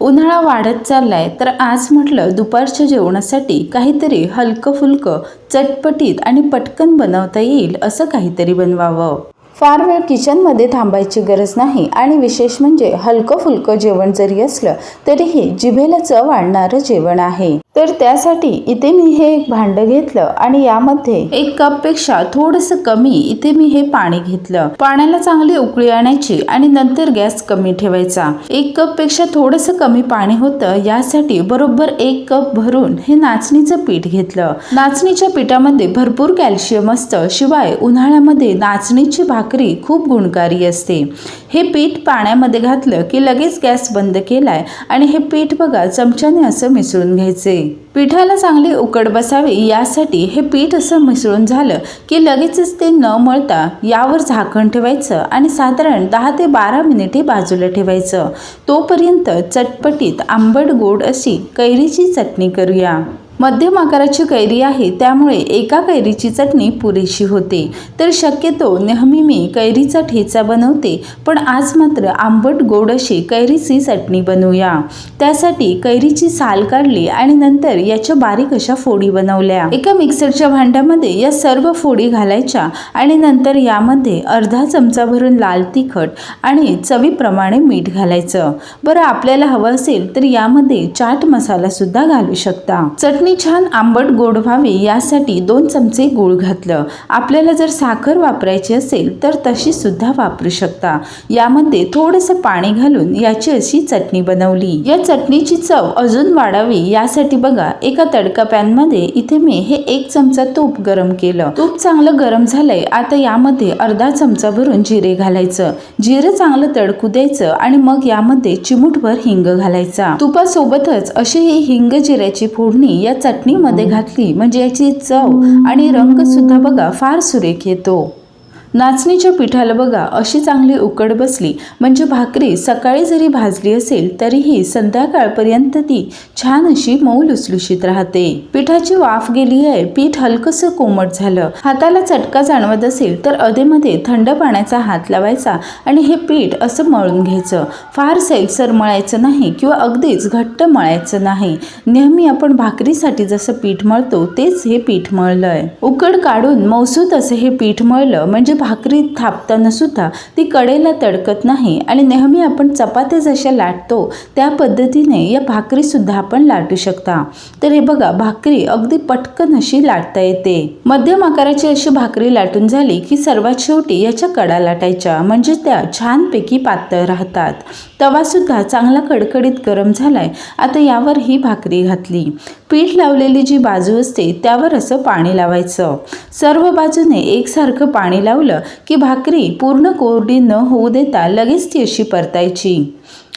उन्हाळा वाढत चाललाय तर आज म्हटलं दुपारच्या जेवणासाठी काहीतरी हलकं फुलकं चटपटीत आणि पटकन बनवता येईल असं काहीतरी बनवावं. फार वेळ किचनमध्ये थांबायची गरज नाही आणि विशेष म्हणजे हलकं फुलकं जेवण जरी असलं तरीही जिभेला चव आणणारं जेवण आहे. तर त्यासाठी इथे मी हे एक भांडं घेतलं आणि यामध्ये एक कपपेक्षा थोडंसं कमी इथे मी हे पाणी घेतलं. पाण्याला चांगली उकळी आणायची आणि नंतर गॅस कमी ठेवायचा. एक कपपेक्षा थोडंसं कमी पाणी होतं यासाठी बरोबर एक कप भरून हे नाचणीचं पीठ घेतलं. नाचणीच्या पिठामध्ये भरपूर कॅल्शियम असतं शिवाय उन्हाळ्यामध्ये नाचणीची भाकरी खूप गुणकारी असते. हे पीठ पाण्यामध्ये घातलं की लगेच गॅस बंद केलाय आणि हे पीठ बघा चमच्याने असं मिसळून घ्यायचे. पिठाला चांगली उकड बसावी यासाठी हे पीठ असं मिसळून झालं की लगेचच ते न मळता यावर झाकण ठेवायचं आणि साधारण दहा ते बारा मिनिटे बाजूला ठेवायचं. तोपर्यंत चटपटीत आंबट गोड अशी कैरीची चटणी करूया. मध्यम आकाराची कैरी आहे. त्यामुळे एका कैरीची चटणी पुरेशी होते. तर शक्यतो नेहमी मी कैरीचा ठेचा बनवते पण आज मात्र आंबट गोड अशी कैरीची चटणी बनवूया. त्यासाठी कैरीची साल काढली आणि नंतर याच्या बारीक अशा फोडी बनवल्या. एका मिक्सरच्या भांड्यामध्ये या सर्व फोडी घालायच्या आणि नंतर यामध्ये अर्धा चमचा भरून लाल तिखट आणि चवीप्रमाणे मीठ घालायचं. बरं आपल्याला हवं असेल तर यामध्ये चाट मसाला सुद्धा घालू शकता. चटणी छान आंबट गोड व्हावी यासाठी दोन चमचे गूळ घातलं. आपल्याला जर साखर वापरायची असेल तर तशी सुद्धा वापरू शकता. यामध्ये थोडंसं पाणी घालून याची अशी चटणी बनवली. या चटणीची चव अजून वाढावी यासाठी बघा एका तडका पॅनमध्ये इथे मी हे एक चमचा तूप गरम केलं. तूप चांगलं गरम झालंय आता यामध्ये अर्धा चमचा भरून जिरे घालायचं. जिरं चांगलं तडकू द्यायचं आणि मग यामध्ये चिमूटभर हिंग घालायचा. तुपासोबतच अशी ही हिंग जिऱ्याची फोडणी या चटणीमध्ये घातली म्हणजे याची चव आणि रंग सुद्धा बघा फार सुरेख येतो. नाचणीच्या पिठाला बघा अशी चांगली उकड बसली. म्हणजे भाकरी सकाळी जरी भाजली असेल तरीही संध्याकाळपर्यंत ती छान अशी मऊ लुसलुशीत राहते. पिठाची वाफ गेली आहे पीठ हलकंसं कोमट झालं. हाताला चटका जाणवत असेल तर अधेमध्ये थंड पाण्याचा हात लावायचा आणि हे पीठ असं मळून घ्यायचं. फार सैलसर मळायचं नाही किंवा अगदीच घट्ट मळायचं नाही. नेहमी आपण भाकरीसाठी जसं पीठ मळतो तेच हे पीठ मळलंय. उकड काढून मौसूत असं हे पीठ मळलं म्हणजे भाकरी थापताना सुद्धा ती कडेला तडकत नाही आणि नेहमी आपण चपात्या जशा लाटतो त्या पद्धतीने या भाकरी सुद्धा आपण लाटू शकता. तर हे बघा भाकरी अगदी पटकन अशी लाटता येते. मध्यम आकाराची अशी भाकरी लाटून झाली की सर्वात शेवटी याच्या कडा लाटायच्या म्हणजे त्या छानपैकी पातळ राहतात. तवासुद्धा चांगला कडकडीत गरम झालाय आता यावर ही भाकरी घातली. पीठ लावलेली जी बाजू असते त्यावर असं पाणी लावायचं. सर्व बाजूने एकसारखं पाणी लावलं की भाकरी पूर्ण कोरडी न होऊ देता लगेच ती अशी परतायची.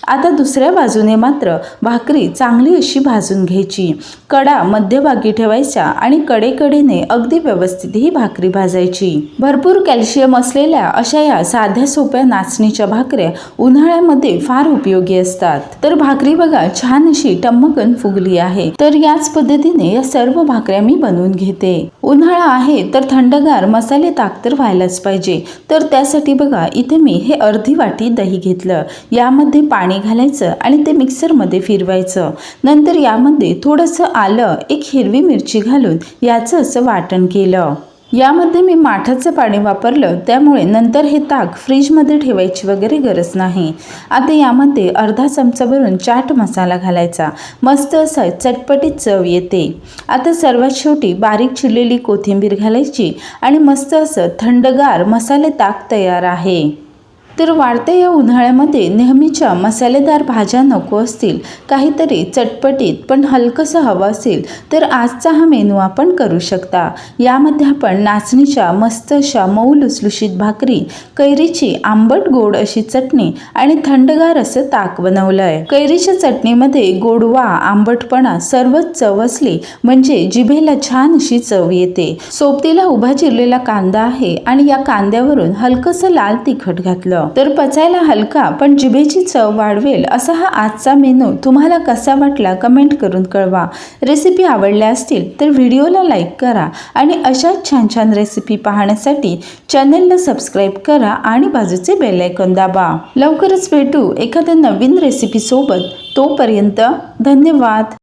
आता दुसऱ्या बाजूने मात्र भाकरी चांगली अशी भाजून घ्यायची. कडा मध्यभागी ठेवायच्या आणि कडेकडेने अगदी व्यवस्थित ही भाकरी भाजायची. भरपूर कॅल्शियम असलेल्या अशा या साध्या सोप्या नाचणीच्या भाकऱ्या उन्हाळ्यामध्ये फार उपयोगी असतात. तर भाकरी बघा छान अशी टम्मकन फुगली आहे. तर याच पद्धतीने या सर्व भाकऱ्या मी बनवून घेते. उन्हाळा आहे तर थंडगार मसाले ताक तर व्हायलाच पाहिजे. तर त्यासाठी बघा इथे मी हे अर्धी वाटी दही घेतलं. यामध्ये पाणी घालायचं आणि ते मिक्सरमध्ये फिरवायचं. नंतर यामध्ये थोडंसं आलं एक हिरवी मिरची घालून याचं असं वाटण केलं. यामध्ये मी माठाचं पाणी वापरलं त्यामुळे नंतर हे ताक फ्रीजमध्ये ठेवायची वगैरे गरज नाही. आता यामध्ये अर्धा चमचा भरून चाट मसाला घालायचा. मस्त असं चटपटीत चव येते. आता सर्वात शेवटी बारीक चिरलेली कोथिंबीर घालायची आणि मस्त असं थंडगार मसाले ताक तयार आहे. तर वाढत्या या उन्हाळ्यामध्ये नेहमीच्या मसालेदार भाज्या नको असतील काहीतरी चटपटीत पण हलकंसं हवं असेल तर आजचा हा मेनू आपण करू शकता. यामध्ये आपण नाचणीच्या मस्त अशा मऊ लुसलुशीत भाकरी कैरीची आंबट गोड अशी चटणी आणि थंडगार असं ताक बनवलं आहे कैरीच्या चटणीमध्ये गोडवा आंबटपणा सर्वच चव असली म्हणजे जिभेला छान अशी चव येते. सोबतीला उभा चिरलेला कांदा आहे आणि या कांद्यावरून हलकंसं लाल तिखट घातलं. तर पचायला हलका पण जिभेची चव वाढवेल असा हा आजचा मेनू. तुम्हाला कसा वाटला कमेंट करून कळवा. रेसिपी आवडल्या असतील तर व्हिडिओला लाईक करा आणि अशाच छान छान रेसिपी पाहण्यासाठी चॅनलला सबस्क्राईब करा आणि बाजूचे बेल दाबा. लवकरच भेटू एखाद्या नवीन रेसिपीसोबत तोपर्यंत धन्यवाद.